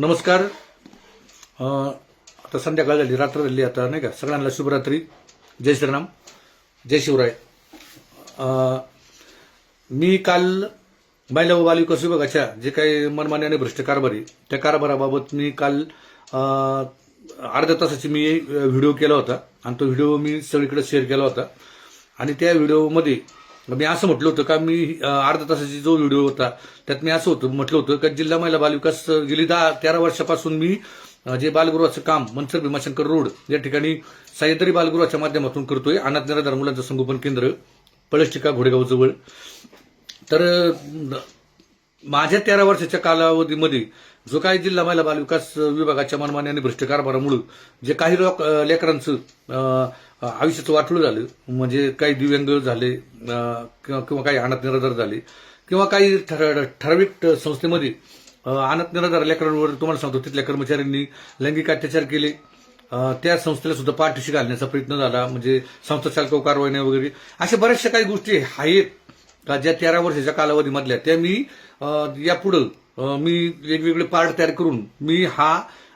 नमस्कार. आता संध्याकाळ झाली रात्र झाली आता नाही का? सगळ्यांना शुभरात्री जय श्रीराम. जय शिवराय. मी काल महिला व बाल विकास विभागाच्या जे काही मनमानी आणि भ्रष्ट कारभारी त्या कारभाराबाबत मी काल अर्ध्या तासाची मी व्हिडिओ केला होता. आणि तो व्हिडिओ मी सगळीकडे शेअर केला होता. आणि त्या व्हिडिओमध्ये मी असं म्हटलं होतं का मी अर्धा तासाची जो व्हिडिओ होता त्यात मी असं होतं म्हटलं होतं का जिल्हा महिला बालविकास गेली दहा तेरा वर्षापासून मी जे बालगृहाचं काम मनसर भीमाशंकर रोड या ठिकाणी सह्याद्री बालगृहाच्या माध्यमातून करतोय अनाथ निराधार मुलांचं संगोपन केंद्र पळसटिका घोडेगावजवळ. तर माझ्या तेरा वर्षाच्या कालावधीमध्ये जो काही जिल्हा महिला बालविकास विभागाच्या मनमान्य आणि भ्रष्ट कारभारामुळे जे काही लोक लेकरांचं आयुष्याचं वाटलं झालं म्हणजे काही दिव्यांग झाले किंवा किंवा काही अनाथ निराधार झाले किंवा काही ठराविक संस्थेमध्ये अनाथ निराधार लेकरांवर तुम्हाला सांगतो तिथल्या कर्मचाऱ्यांनी लैंगिक अत्याचार केले. त्या संस्थेला सुद्धा पाठीशी घालण्याचा प्रयत्न झाला म्हणजे संस्था चालकाव कारवाई वगैरे. अशा बऱ्याचशा काही गोष्टी आहेत का ज्या तेरा वर्षाच्या कालावधीमधल्या. त्या मी यापुढं मी वेगवेगळे पार्ट तयार करून मी हा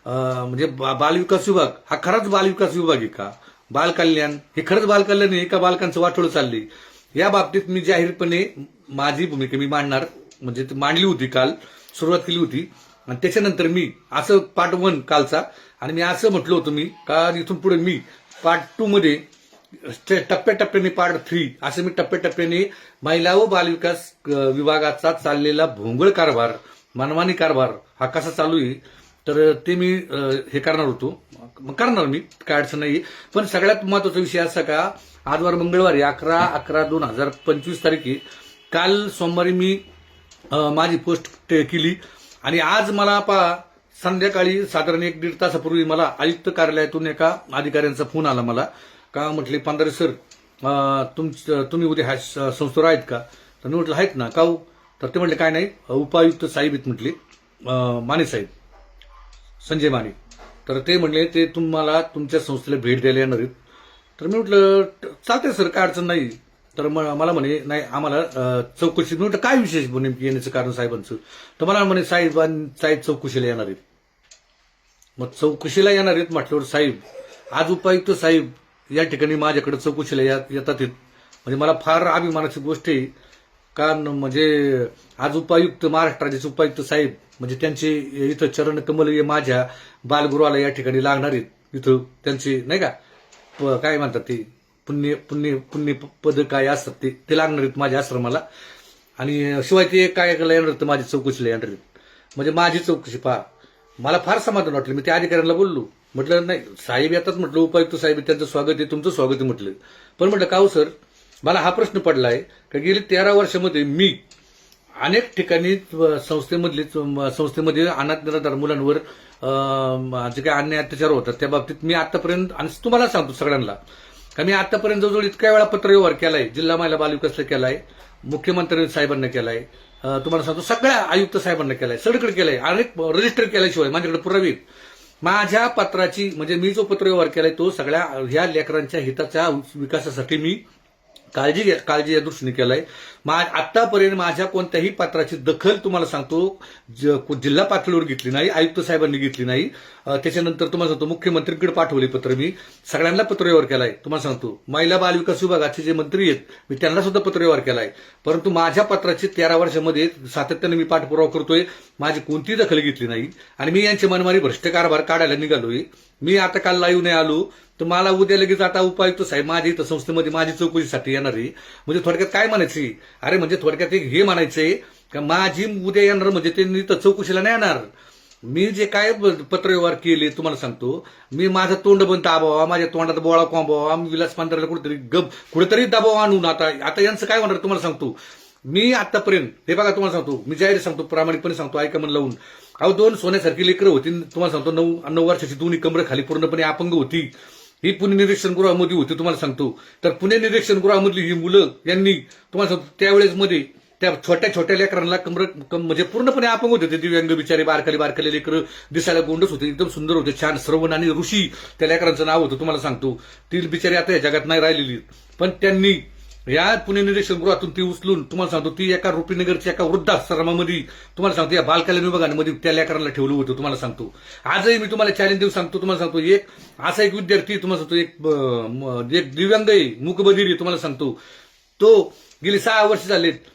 म्हणजे बा- बालविकास विभाग हा खराच बालविकास विभाग आहे का? बालकल्याण हे खरंच बालकल्याण आहे का? बालकांचं वाटोळ चालली या बाबतीत मी जाहीरपणे माझी भूमिका मी मांडणार म्हणजे ती मांडली होती काल सुरुवात केली होती. आणि त्याच्यानंतर मी असं पार्ट वन कालचा आणि मी असं म्हटलं होतं मी का इथून पुढे मी पार्ट टू मध्ये टप्प्याटप्प्याने पार्ट थ्री असं मी टप्प्याटप्प्याने महिला व बालविकास विभागाचा चाललेला भोंगळ कारभार मनमानी कारभार हा कसा चालू आहे तर ते मी हे करणार होतो. करणार मी काय अडचण नाही पण सगळ्यात महत्त्वाचा विषय असा का आजवर मंगळवारी अकरा अकरा दोन हजार पंचवीस तारखे काल सोमवारी मी माझी पोस्ट केली. आणि आज मला पा संध्याकाळी साधारण एक दीड तासापूर्वी मला आयुक्त कार्यालयातून एका अधिकाऱ्यांचा फोन आला मला. का म्हटले पंधरे सर तुम तुम्ही उद्या ह्या संस्थेवर आहेत का? तर मी म्हटलं आहेत ना. का हो? तर ते म्हटले काय नाही. उपायुक्त साहेब आहेत म्हटले. माने साहेब. संजय माने. तर ते म्हणले ते तुम्हाला तुमच्या संस्थेला भेट द्यायला येणार आहेत. तर मी म्हटलं चालते सर काय अडचण नाही. तर म- मला म्हणे नाही आम्हाला चौकशी. म्हटलं काय विशेष म्हणे नेमकी येण्याचं कारण साहेबांचं? तर मला म्हणे साहेब साहेब चौकशीला येणार आहेत. मग चौकशीला येणार आहेत म्हटल्यावर साहेब आज उपायुक्त साहेब या ठिकाणी माझ्याकडे चौकशीला येतात आहेत. म्हणजे मला फार अभिमानाची गोष्ट आहे. कारण म्हणजे आज उपायुक्त महाराष्ट्र राज्याचे उपायुक्त साहेब म्हणजे त्यांचे इथं चरण कमल हे माझ्या बालगृहाला या ठिकाणी लागणार आहेत. इथं त्यांचे नाही का? प- काय म्हणतात ते? पुण्य पुण्य पुण्य पद काय असतात ते? ते लागणार आहेत माझ्या आश्रमाला. आणि शिवाय ते काय करायला येणार होतं माझी चौकशीला येणार आहेत. म्हणजे माझी चौकशी पहा. मला फार समाधान वाटलं. मी त्या अधिकाऱ्यांना बोललो. म्हटलं नाही साहेब येतात म्हटलं उपायुक्त साहेब त्यांचं स्वागत आहे तुमचं स्वागत आहे म्हटलं. पण म्हटलं का हो सर मला हा प्रश्न पडलाय का गेली तेरा वर्षामध्ये मी अनेक ठिकाणी संस्थेमधली संस्थेमध्ये अनाथ निराधार मुलांवर जे काही अन्याय अत्याचार होतात त्या बाबतीत मी आतापर्यंत आणि तुम्हाला सांगतो सगळ्यांना का मी आतापर्यंत जवळजवळ इतक्या वेळा पत्रव्यवहार केलाय जिल्हा महिला बालविकासला केलाय मुख्यमंत्री साहेबांना केलाय तुम्हाला सांगतो सगळ्या आयुक्त साहेबांना केलाय सगळीकडे केलाय अनेक रजिस्टर केल्याशिवाय माझ्याकडे पुरावे माझ्या पत्राची म्हणजे मी जो पत्रव्यवहार केलाय तो सगळ्या ह्या लेकरांच्या हिताच्या विकासासाठी मी काळजी घ्या- काळजी या दृष्टीने केलाय. मा आतापर्यंत माझ्या कोणत्याही पत्राची दखल तुम्हाला सांगतो जिल्हा पातळीवर घेतली नाही आयुक्त साहेबांनी घेतली नाही. त्याच्यानंतर तुम्हाला सांगतो मुख्यमंत्रीकडे पाठवले पत्र मी. सगळ्यांना पत्रव्यवहार केलाय. तुम्हाला सांगतो महिला बाल विकास विभागाचे जे मंत्री आहेत मी त्यांना सुद्धा पत्रव्यवहार केलाय. परंतु माझ्या पत्राची तेरा वर्षामध्ये सातत्याने मी पाठपुरावा करतोय. माझी कोणतीही दखल घेतली नाही. आणि मी यांची मनमारी भ्रष्ट कारभार काढायला निघालोय. मी आता काल लाईव्ह नाही आलो. तर मला उद्या लगेच आता उपायुक्त साहेब माझ्या इथं संस्थेमध्ये माझी चौकशीसाठी येणार. आहे म्हणजे थोडक्यात काय म्हणायची? अरे म्हणजे थोडक्यात एक हे म्हणायचंय का माझी उद्या येणार म्हणजे ते इथं चौकशीला नाही येणार. मी जे काय पत्रव्यवहार केले तुम्हाला सांगतो. मी माझं तोंड बंद दाबावा माझ्या तोंडात बोळा कोंबावा मी विलास पांढऱ्याला कुठेतरी गप कुठेतरी दबाव आणून आता आता यांचं काय होणार तुम्हाला सांगतो. मी आतापर्यंत हे बघा तुम्हाला सांगतो मी जाहीर सांगतो प्रामाणिकपणे सांगतो ऐका मन लावून. अहो दोन सोन्यासारखी लेकरं होती तुम्हाला सांगतो नऊ नऊ वर्षाची दोन्ही कमरं खाली पूर्णपणे अपंग होती. ही पुणे निरीक्षण गृहामध्ये होती तुम्हाला सांगतो. तर पुणे निरीक्षण गृहामधली ही मुलं यांनी तुम्हाला सांगतो त्यावेळेस मध्ये त्या छोट्या छोट्या लेकरांना कमर कम- म्हणजे पूर्णपणे अपंग होते ते दिव्यांग बिचारे बारकाली बारकाले लेकरं. दिसायला गोंडच होते एकदम सुंदर होते छान. श्रवण आणि ऋषी त्या लेकरांचं नाव होतं तुम्हाला सांगतो. ती बिचारी आता या जगात नाही राहिलेली. पण त्यांनी या पुणे निरीक्षण गृहातून ती उचलून तुम्हाला सांगतो ती एका रुपीनगरच्या एका वृद्धाश्रमामध्ये तुम्हाला सांगतो या बालकल्याण विभागामध्ये त्या लेकरांना ठेवलं होतं तुम्हाला सांगतो. आजही मी तुम्हाला चॅलेंज देऊ सांगतो तुम्हाला सांगतो एक असा एक विद्यार्थी तुम्हाला सांगतो एक एक दिव्यांग आहे मुकबधीर आहे तुम्हाला सांगतो. तो गेली सहा वर्ष झालेत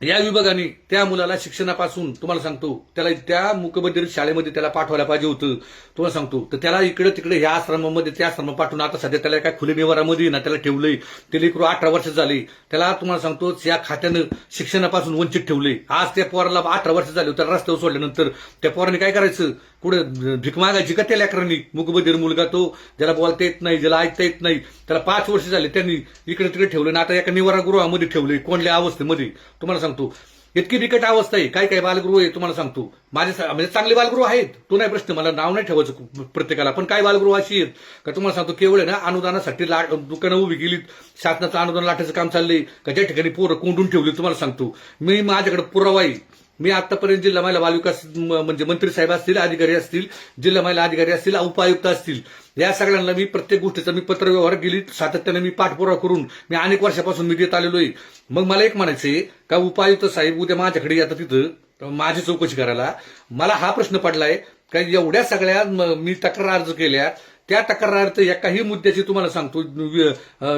या विभागाने त्या मुलाला शिक्षणापासून तुम्हाला सांगतो त्याला त्या मुकबधीर शाळेमध्ये त्याला पाठवायला पाहिजे होतं. तुम्हाला सांगतो तर त्याला इकडे तिकडे ह्या आश्रमामध्ये त्या आश्रम पाठवून आता सध्या त्याला काय खुले निवारामध्ये ना त्याला ठेवलंय. ते लेकरू अठरा वर्ष झाले. त्याला तुम्हाला सांगतो या खात्यानं शिक्षणापासून वंचित ठेवले आज त्या पोराला अठरा वर्ष झाले त्याला रस्त्यावर सोडल्यानंतर. त्या पोराने काय करायचं? कुठे भीक मागायची का त्या लेकरांनी? मुकबधीर मुलगा तो ज्याला बोलता येत नाही ज्याला ऐकता येत नाही. त्याला पाच वर्ष झाले त्यांनी इकडे तिकडे ठेवलं ना आता एका निवारागृहामध्ये ठेवले कोणल्या अवस्थेमध्ये. तुम्हाला सांगतो. इतकी बिकट अवस्था आहे. काय काय बालगृह आहे तुम्हाला सांगतो. माझे म्हणजे चांगले बालगृह आहेत. तो नाही प्रश्न मला नाव नाही ठेवायचं प्रत्येकाला. पण काय बालगृह अशी आहेत? का तुम्हाला सांगतो केवळ आहे ना अनुदानासाठी लाट दुकानं उभी केली शासनाचं अनुदान लाटाचं काम चाललंय. का ज्या ठिकाणी पोरं कोंडून ठेवली तुम्हाला सांगतो. मी माझ्याकडे पुरावा आहे. मी आतापर्यंत जिल्हा महिला बालविकास म- म्हणजे मंत्री साहेब असतील अधिकारी असतील जिल्हा महिला अधिकारी असतील उपायुक्त असतील या सगळ्यांना मी प्रत्येक गोष्टीचा मी पत्रव्यवहार गेली सातत्याने मी पाठपुरावा करून मी अनेक वर्षापासून मी देत आलेलो आहे मग मला एक म्हणायचंय का उपायुक्त साहेब उद्या माझ्याकडे येतात तिथं माझी चौकशी करायला. मला हा प्रश्न पडलाय का एवढ्या सगळ्या म- मी तक्रार अर्ज केल्या त्या तक्रारार्थ एकाही मुद्द्याची तुम्हाला सांगतो वि-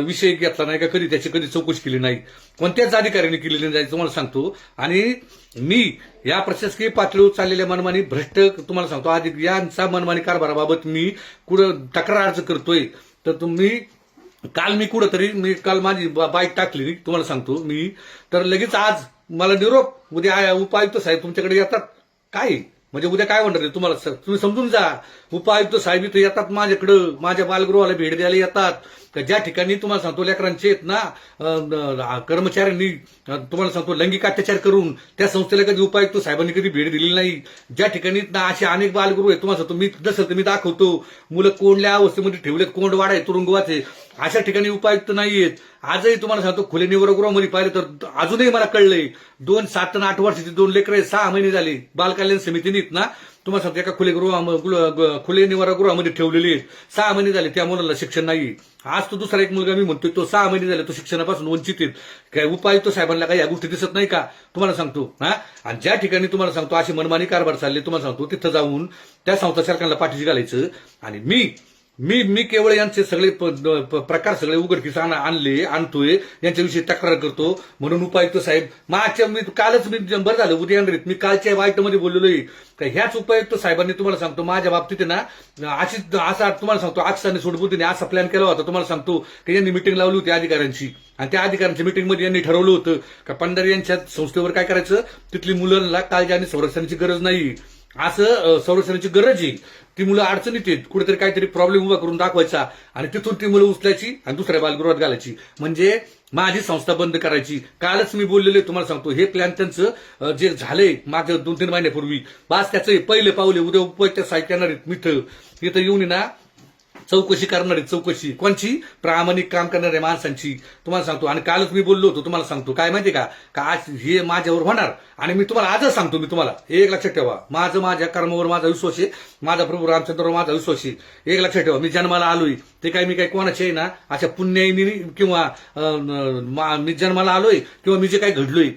विषय घेतला नाही का कधी त्याची कधी चौकशी केली नाही. कोणत्याच अधिकाऱ्याने केलेली नाही तुम्हाला सांगतो. आणि मी या प्रशासकीय पातळीवर चाललेल्या मनमानी भ्रष्ट तुम्हाला सांगतो आधी यांचा मनमानी कारभाराबाबत मी कुठं तक्रार अर्ज करतोय तर तुम्ही काल मी कुठंतरी मी काल माझी बा- बाईक टाकली तुम्हाला सांगतो मी. तर लगेच आज मला निरोप उद्या उपायुक्त साहेब तुमच्याकडे येतात. काय? म्हणजे उद्या काय म्हणणार तुम्हाला तुम्ही समजून जा. उपायुक्त साहेब इथं येतात माझ्याकडं. माझ्या बालगृहाला भेट द्यायला येतात. ज्या ठिकाणी तुम्हाला सांगतो लेकरांचे आहेत ना कर्मचाऱ्यांनी तुम्हाला सांगतो लैंगिक अत्याचार करून त्या संस्थेला कधी उपायुक्त साहेबांनी कधी भेट दिलेली नाही. ज्या ठिकाणी ना असे अनेक बालगृह आहेत. तुम्हाला सांगतो मी जसं तर मी दाखवतो मुलं कोणल्या अवस्थेमध्ये ठेवलेत कोंडवाडा आहे तुरुंगवाचे अशा ठिकाणी उपायुक्त नाहीयेत. आजही तुम्हाला सांगतो खुले निवडगृहामध्ये पाहिलं तर अजूनही मला कळलंय. दोन सात आणि आठ वर्षाची दोन लेकरं आहेत, सहा महिने झाले. बालकल्याण समितीनीत ना. तुम्हाला सांगतो एका खुले गृह खुले निवारागृहामध्ये ठेवलेली आहेत. सहा महिने झाले त्या मुलाला शिक्षण नाही. आज तो दुसरा एक मुलगा मी म्हणतोय तो सहा महिने झाले तो शिक्षणापासून वंचित आहेत. काय उपायुक्त साहेबांना काही या गोष्टी दिसत नाही का? तुम्हाला सांगतो हा? आणि ज्या ठिकाणी तुम्हाला सांगतो अशी मनमानी कारभार चालले तुम्हाला सांगतो तिथं जाऊन त्या संस्था सरकारला पाठीशी घालायचं. आणि मी मी मी केवळ यांचे सगळे प्रकार सगळे उघडकीस आणले आणतोय. यांच्याविषयी तक्रार करतो. म्हणून उपायुक्त साहेब मागच्या मी कालच मी बरं झालं उद्या मी कालच्या वाईटमध्ये बोललेलो का ह्याच उपायुक्त साहेबांनी तुम्हाला सांगतो माझ्या बाबतीत ना अशीच असा तुम्हाला सांगतो आक्षाने सोडबुद्धीने असा प्लॅन केला होता. तुम्हाला सांगतो की यांनी मिटिंग लावली होती अधिकाऱ्यांची. आणि त्या अधिकाऱ्यांच्या मिटिंगमध्ये यांनी ठरवलं होतं का पंढर यांच्या संस्थेवर काय करायचं? तिथली मुलांना काळजी आणि संरक्षणाची गरज नाही. असं संरक्षणाची गरज आहे. ती मुलं अडचणीत येत कुठेतरी काहीतरी प्रॉब्लेम उभा करून दाखवायचा आणि तिथून ती मुलं उचलायची आणि दुसऱ्या बालगृहात घालायची. म्हणजे माझी संस्था बंद करायची. कालच मी बोललेले तुम्हाला सांगतो हे प्लॅन त्यांचं जे झालंय मागच्या दोन तीन महिन्यापूर्वी. बास त्याचं पहिले पावले उद्या उपयुक्त साहित्य येणार आहेत इथं येऊन ना चौकशी करणारी चौकशी. कोणची? प्रामाणिक काम करणाऱ्या माणसांची. तुम्हाला सांगतो. आणि कालच मी बोललो होतो तुम्हाला सांगतो. काय माहिती का? का आज हे माझ्यावर होणार? आणि मी तुम्हाला आजच सांगतो मी तुम्हाला. एक लक्षात ठेवा. माझं माझ्या कर्मावर माझा विश्वास आहे. माझा प्रभू रामचंद्रवर माझा विश्वास आहे. एक लक्षात ठेवा. मी जन्माला आलोय. ते काय मी काही कोणाचे आहे ना अशा पुण्याईनी किंवा मा- मी जन्माला आलोय किंवा मी जे काही घडलोय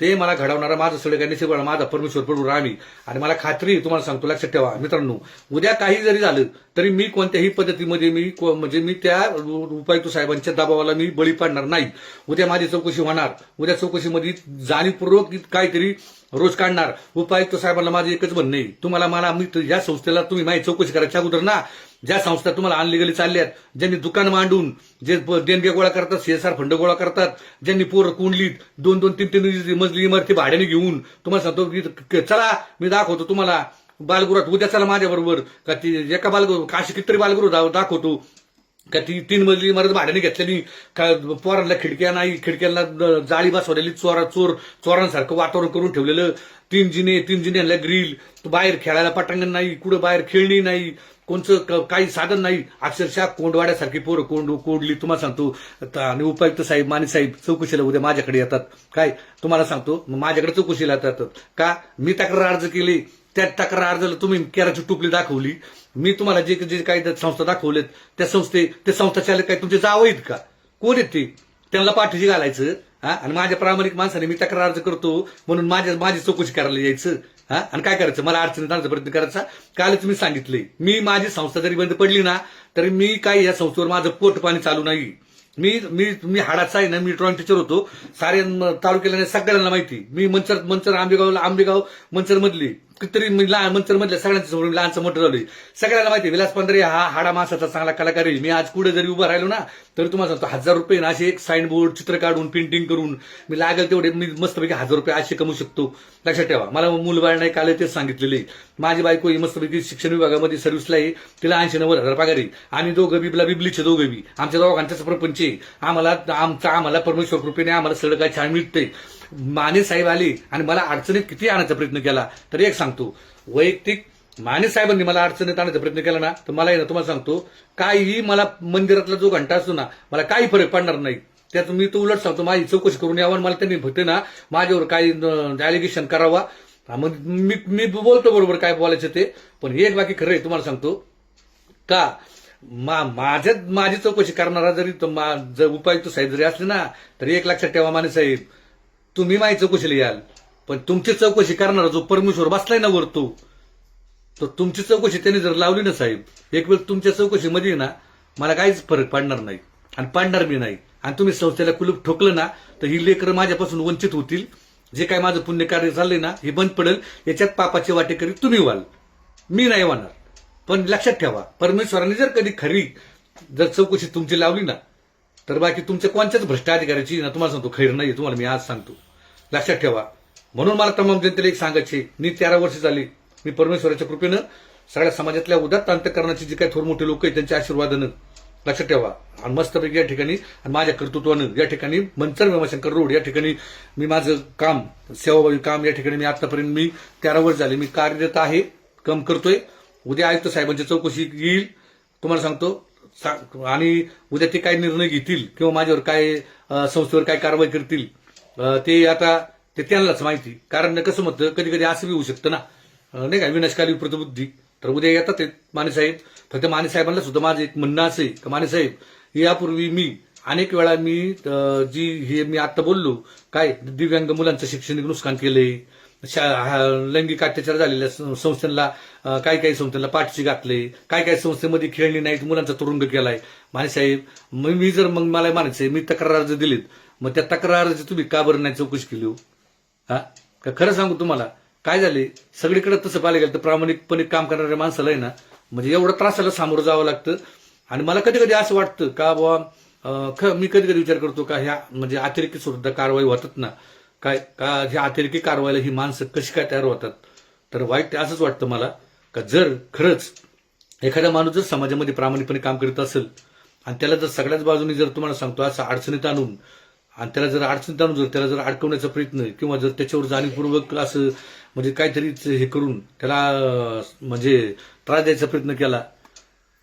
ते मला घडवणारा माझं सगळं माझा परमेश्वर प्रभू रामी आणि मला खात्री तुम्हाला सांगतो लक्षात ठेवा मित्रांनो उद्या काही जरी झालं तरी मी कोणत्याही पद्धतीमध्ये मी को- म्हणजे मी त्या उपायुक्त साहेबांच्या दबावाला मी बळी पाडणार नाही. उद्या माझी चौकशी होणार. उद्या चौकशीमध्ये जाणीवपूर्वक काहीतरी रोज काढणार. उपायुक्त साहेबांना माझं एकच म्हणणं आहे तुम्हाला मला मी या संस्थेला तुम्ही माझी चौकशी करायच्या अगोदर ना ज्या संस्था तुम्हाला अनलिगली चालल्यात ज्यांनी दुकान मांडून जे देणगे गोळा करतात सीएसआर फंड गोळा करतात ज्यांनी पोरं कुंडलीत दोन दोन तीन तीन मजली इमारती भाड्याने घेऊन तुम्हाला सांगतो की चला मी दाखवतो तुम्हाला बालगृहात उद्या चला माझ्याबरोबर का ती एका बालगृह काशी कितीतरी बालगृह दाखवतो. का ती तीन मजली इमारत भाड्याने घेतलेली पोरांना खिडक्या नाही खिडक्यांना जाळी बसवलेली चोरा चोर चोरांसारखं वातावरण करून ठेवलेलं तीन जिने तीन जिन्यांना ग्रिल बाहेर खेळायला पटांगण नाही कुठं बाहेर खेळणी नाही कोणचं काही साधन नाही. अक्षरशः कोंडवाड्यासारखी पोरं कोंड कोंडली तुम्हाला सांगतो. आणि उपायुक्त साहेब माने साहेब चौकशीला उद्या माझ्याकडे येतात. काय? तुम्हाला सांगतो मग माझ्याकडे चौकशीला येतात. का? मी तक्रार अर्ज केली. त्या तक्रार अर्जाला तुम्ही केराची टुपली दाखवली. मी तुम्हाला जे जे काही संस्था दाखवलेत त्या संस्थे त्या संस्था चालक काय तुमचे जावं आहेत का? कोण आहेत ते? त्यांना पाठीशी घालायचं. हा? आणि माझ्या प्रामाणिक माणसाने मी तक्रार अर्ज करतो म्हणून माझ्या माझी चौकशी करायला यायचं. हा? आणि काय करायचं? मला अडचणीत आणण्याचा प्रयत्न करायचा. कालच मी सांगितले मी माझी संस्था जरी बंद पडली ना तरी मी काय या संस्थेवर माझं पोट पाणी चालू नाही. मी मी मी हाडाचा आहे ना मी ड्रॉइंग टीचर होतो. साऱ्या तालुक्याला सगळ्यांना माहिती. मी मंचर मंचर आंबेगावला आंबेगाव मंचर मधली कितीतरी मी लहान मंचर मधल्या सगळ्यांच्या समोर लहानचं मोठं झालोय. सगळ्याला माहिती आहे, विलास पंधरे हा हाडा मासाचा चांगला कलाकार आहे. मी आज कुठे जरी उभा राहिलो ना तरी तुम्हाला सांगतो हजार रुपये ना असे एक साईन बोर्ड चित्र काढून पेंटिंग करून मी लागेल तेवढे मी मस्तपैकी हजार रुपये असे कमवू शकतो. लक्षात ठेवा मला मुलबाळ नाही काल तेच सांगितलेले माझी बायको ही मस्तपैकी शिक्षण विभागामध्ये सर्व्हिसला आहे. तिला ऐंशी नव्वद हजार पगार आहे. आणि दोघं बिबला बिबलीचे दोघं बी. आमच्या दोघांचाच प्रपंच आहे. आम्हाला आमचा आम्हाला परमेश्वर कृपेने आम्हाला सगळं काय छान मिळतंय. माने साहेब आली आणि मला अडचणीत किती आणायचा प्रयत्न केला? तरी एक सांगतो. वैयक्तिक माने साहेबांनी मला अडचणीत आणायचा प्रयत्न केला ना तर मला आहे तुम्हाला सांगतो काही मला मंदिरातला जो घंटा असतो ना मला काही फरक पडणार नाही. त्यात मी तो उलट सांगतो माझी चौकशी करून यावं आणि मला त्यांनी फक्त ना माझ्यावर काही ॲलिगेशन करावा. मग मी मी बोलतो बरोबर काय बोलायचं ते पण एक बाकी खरं आहे तुम्हाला सांगतो. का? मा माझ्या माझी चौकशी करणारा जरी तो मा- जर उपायुक्त साहेब जरी असले ना तरी एक लक्षात ठेवा माने साहेब. तुम्ही माझी चौकशीला याल. पण तुमची चौकशी करणारा जो परमेश्वर बसलाय ना वरतो तर तुमची चौकशी त्यांनी जर लावली ना साहेब एक वेळ तुमच्या चौकशीमध्ये ना मला काहीच फरक पडणार नाही. आणि पाडणार मी नाही. आणि तुम्ही संस्थेला कुलूप ठोकलं ना तर ही लेकरं माझ्यापासून वंचित होतील. जे काय माझं पुण्यकार्य चाललंय ना हे बंद पडेल. याच्यात पापाचे वाटेकरी तुम्ही व्हाल. मी नाही वाणार पण लक्षात ठेवा परमेश्वराने जर कधी खरी जर चौकशी तुमची लावली ना तर बाकी तुमच्या कोणत्याच भ्रष्टाधिकाऱ्याची ना तुम्हाला सांगतो खैर नाही तुम्हाला मी आज सांगतो. लक्षात ठेवा. म्हणून मला तमाम जनतेला एक सांगायचे मी तेरा वर्ष झाली मी परमेश्वराच्या कृपेनं सगळ्या समाजातल्या उदात्त अंतकरणाचे जी काही थोर मोठे लोक आहेत त्यांच्या आशीर्वादानं लक्षात ठेवा. आणि मस्तपैकी या ठिकाणी आणि माझ्या कर्तृत्वानं या ठिकाणी मंचर भीमाशंकर रोड या ठिकाणी मी माझं काम सेवाभावी काम या ठिकाणी मी आतापर्यंत मी तेरा वर्ष झाले. मी कार्यरत आहे काम करतोय. उद्या आयुक्त साहेबांची चौकशी येईल. तुम्हाला सांगतो आणि उद्या ते काय निर्णय घेतील किंवा माझ्यावर काय संस्थेवर काय कारवाई करतील ते आता ते त्यांनाच माहिती. कारण कसं म्हणतं कधी कधी असं बी होऊ शकतं ना. नाही का विनाशकाली प्रतबुद्धी तर उद्या येतात ते मानेसाहेब फक्त मानेसाहेबांना सुद्धा माझं एक म्हणणं असं आहे की मानेसाहेब यापूर्वी मी अनेक वेळा मी जी हे मी आता बोललो काय दिव्यांग मुलांचं शैक्षणिक नुकसान केलंय लैंगिक अत्याचार झालेल्या संस्थेला काय काही काही संस्थांना पाठीशी घातले. काही काही संस्थेमध्ये खेळणी नाहीत मुलांचा तुरुंग केलाय मानेसाहेब मग मी जर मग मला म्हणायचंय मी तक्रार अर्ज दिलीत. मग त्या तक्रार अर्ज तुम्ही का बरं नाही चौकशी केली हो? हा? का खरं सांगू तुम्हाला? काय झाले? सगळीकडे तसं पाहिलं गेलं तर प्रामाणिकपणे काम करणाऱ्या माणसाला आहे ना म्हणजे एवढं त्रासाला सामोरं जावं लागतं. आणि मला कधी कधी असं वाटतं का बाबा ख- मी कधी कधी विचार करतो का ह्या म्हणजे अतिरिक्त सुद्धा कारवाई होतात ना. काय का ह्या अतिरेकी कारवाईला ही माणसं कशी काय तयार होतात? तर वाईट असंच वाटतं मला का जर खरंच एखादा माणूस जर समाजामध्ये प्रामाणिकपणे काम करीत असेल आणि त्याला जर सगळ्याच बाजूनी जर तुम्हाला सांगतो असं अडचणीत आणून आणि त्याला जर अडचणीत आणून जर त्याला जर अडकवण्याचा प्रयत्न किंवा जर त्याच्यावर जाणीवपूर्वक असं म्हणजे काहीतरी हे करून त्याला म्हणजे त्रास द्यायचा प्रयत्न केला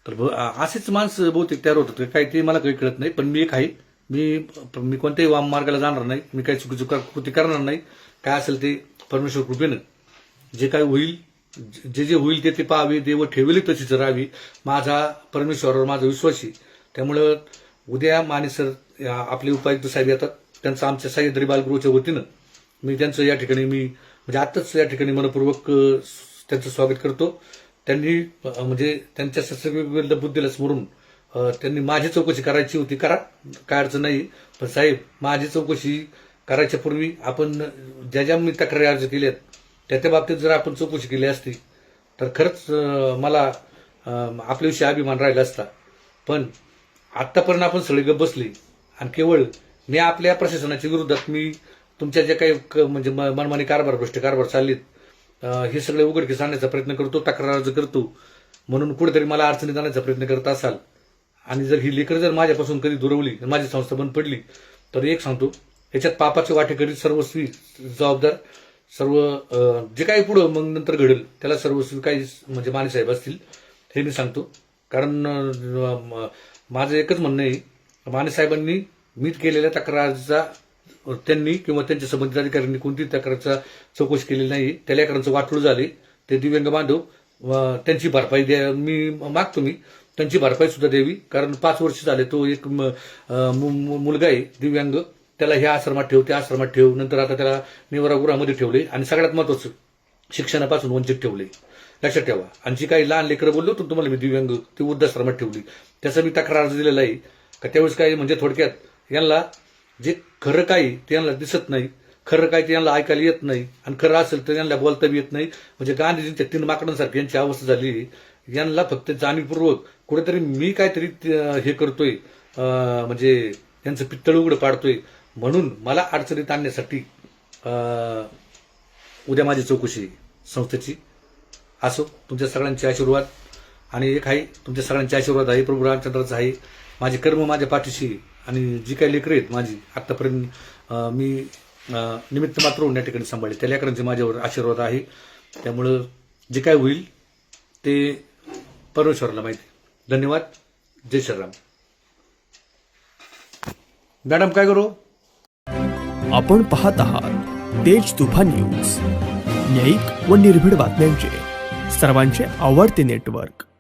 तर ब- असेच माणसं बहुतेक तयार होतात. का काय ते मला काही कळत नाही पण मी एक आहे. मी मी कोणत्याही वाम मार्गाला जाणार नाही. मी काही चुकी चुका कृती करणार नाही. काय असेल ते परमेश्वर कृपेनं जे काय होईल जे जे होईल ते ते पाहावे देव ठेवले तशीच राहावी. माझा परमेश्वरावर माझा विश्वास. आहे त्यामुळं उद्या माने सर या आपले उपायुक्त साहेब येतात. त्यांचं आमच्या सह्याद्री बालगृहच्या वतीनं मी त्यांचं या ठिकाणी मी म्हणजे आत्ताच या ठिकाणी मनपूर्वक त्यांचं स्वागत करतो. त्यांनी म्हणजे त्यांच्या सगळ्या बुद्धीला स्मरून त्यांनी माझी चौकशी करायची होती. करा काय अडचण नाही. पण साहेब माझी चौकशी करायच्या पूर्वी आपण ज्या ज्या मी तक्रारी अर्ज केल्यात त्या त्या बाबतीत जर आपण चौकशी केली असती तर खरंच मला आपल्याविषयी अभिमान राहिला असता. पण आत्तापर्यंत आपण सगळे गप बसले. आणि केवळ मी आपल्या प्रशासनाच्या विरोधात मी तुमच्या ज्या काही क- म्हणजे म- मनमानी कारभार भ्रष्ट कारभार चाललेत हे सगळे उघडकीस आणण्याचा प्रयत्न करतो तक्रार अर्ज करतो. म्हणून कुठेतरी मला अडचणीत आणण्याचा प्रयत्न करत असाल. आणि जर ही लेकरं जर माझ्यापासून कधी दुरवली माझी संस्था बंद पडली तर एक सांगतो याच्यात पापाचे वाटेकरी सर्वस्वी जबाबदार सर्व जे काही पुढं मग नंतर घडेल त्याला सर्वस्वी काही म्हणजे मानेसाहेब असतील हे मी सांगतो. कारण म- माझं एकच म्हणणं आहे मानेसाहेबांनी मी केलेल्या तक्रारचा त्यांनी किंवा त्यांच्या संबंधित अधिकाऱ्यांनी कोणतीही तक्रारचा चौकशी केलेली नाही त्या लेकरांचं वाटोळ झाले ते दिव्यांग बांधव व त्यांची भरपाई द्या मी मागतो मी. त्यांची भरपाई सुद्धा द्यावी. कारण पाच वर्ष झाले तो एक म- मु- मु- मुलगा आहे दिव्यांग. त्याला ह्या आश्रमात ठेव त्या आश्रमात ठेव. नंतर आता त्याला निवरागुरामध्ये ठेवले. आणि सगळ्यात महत्वाचं शिक्षणापासून वंचित ठेवले. लक्षात ठेवा. आणि जी काही लहान लेकरं बोललो तर तुम्हाला मी दिव्यांग ती वृद्धाश्रमात ठेवली. त्याचा मी तक्रार अर्ज दिलेला आहे. का त्यावेळेस काय म्हणजे थोडक्यात यांना जे खरं काही ते यांना दिसत नाही. खरं काय ते यांना ऐकायला येत नाही. आणि खरं असेल तर यांना बोलता येत नाही. म्हणजे गांधीजींच्या तीन माकडांसारखी यांची अवस्था झाली. यांना फक्त जाणीवपूर्वक कुठेतरी मी काहीतरी ते- हे करतोय म्हणजे त्यांचं पित्तळ उघडं पाडतोय. म्हणून मला अडचणीत आणण्यासाठी उद्या माझी चौकशी संस्थेची असो तुमच्या सगळ्यांचे आशीर्वाद. आणि एक आहे तुमच्या सगळ्यांचे आशीर्वाद आहे प्रभू रामचंद्राचा आहे. माझे कर्म माझ्या पाठीशी आणि जी काही लेकरं आहेत माझी आत्तापर्यंत मी निमित्त मात्र होऊन या ठिकाणी सांभाळले. त्या लेकरांचे माझ्यावर आशीर्वाद आहे. त्यामुळं जे काय होईल ते परमेश्वराला माहिती धन्यवाद. जय श्रीराम. मॅडम काय करू? आपण पाहत आहात तेज तुफान न्यूज. न्यायिक व निर्भीड बातम्यांचे. सर्वांचे आवडते नेटवर्क.